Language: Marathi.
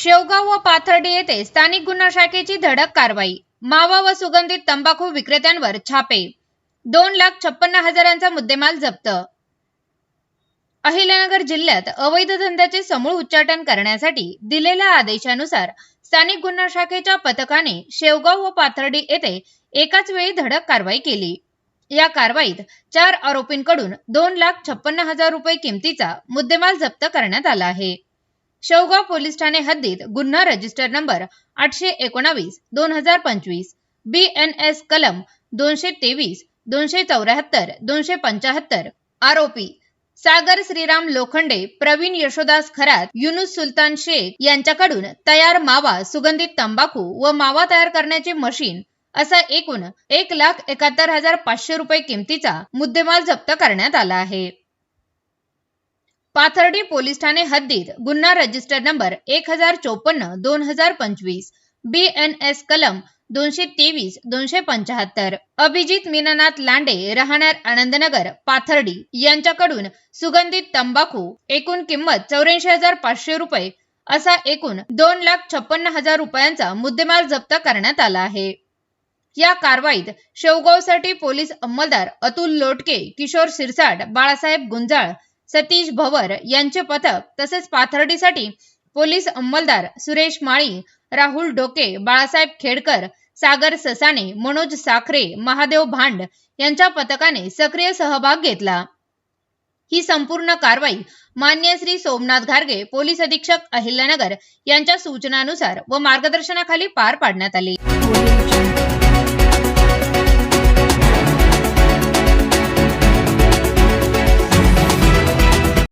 शेवगाव व पाथर्डी येथे स्थानिक गुन्हा शाखेची धडक कारवाई. मावा व सुगंधित तंबाखू विक्रेत्यांवर छापे. दोन लाख छप्पन्न हजारांचा मुद्देमाल जप्त. अहिल्यानगर जिल्ह्यात अवैध धंद्याचे समूळ उच्चाटन करण्यासाठी दिलेल्या आदेशानुसार स्थानिक गुन्हा शाखेच्या पथकाने शेवगाव व पाथर्डी येथे एकाच वेळी धडक कारवाई केली. या कारवाईत चार आरोपींकडून दोन लाख छप्पन्न हजार रुपये किमतीचा मुद्देमाल जप्त करण्यात आला आहे. शेवगाव पोलीस ठाणे हद्दीत गुन्हा रजिस्टर नंबर आठशे एकोणावीस दोन हजार पंचवीस बी एन एस कलम दोनशे तेवीस दोनशे चौऱ्याहत्तर दोनशे पंचाहत्तर आरोपी सागर श्रीराम लोखंडे प्रवीण यशोदास खरात युनुस सुलतान शेख यांच्याकडून तयार मावा सुगंधित तंबाखू व मावा तयार करण्याचे मशीन असा एकूण एक लाख एकाहत्तर हजार पाचशे रुपये किमतीचा मुद्देमाल जप्त करण्यात आला आहे. पाथर्डी पोलीस ठाणे हद्दीत गुन्हा रजिस्टर नंबर एक हजार चोपन्न दोन हजार पंचवीस. बी एन एस कलम दोनशे तेवीस दोनशे पंचाहत्तर. अभिजित मीनानाथ लांडे राहणार आनंदनगर पाथर्डी. यांच्याकडून सुगंधित तंबाखू एकूण किंमत चौऱ्याऐंशी हजार पाचशे रुपये असा एकूण दोन लाख छप्पन्न हजार रुपयांचा मुद्देमाल जप्त करण्यात आला आहे. या कारवाईत शेवगावसाठी पोलीस अंमलदार अतुल लोटके किशोर सिरसाट बाळासाहेब गुंजाळ सतीश भवर यांचे पथक तसेच पाथर्डीसाठी पोलीस अंमलदार सुरेश माळी राहुल डोके बाळासाहेब खेडकर सागर ससाणे मनोज साखरे महादेव भांड यांच्या पथकाने सक्रिय सहभाग घेतला. ही संपूर्ण कारवाई मान्य श्री सोमनाथ घारगे पोलीस अधीक्षक अहिल्यानगर यांच्या सूचनानुसार व मार्गदर्शनाखाली पार पाडण्यात आली.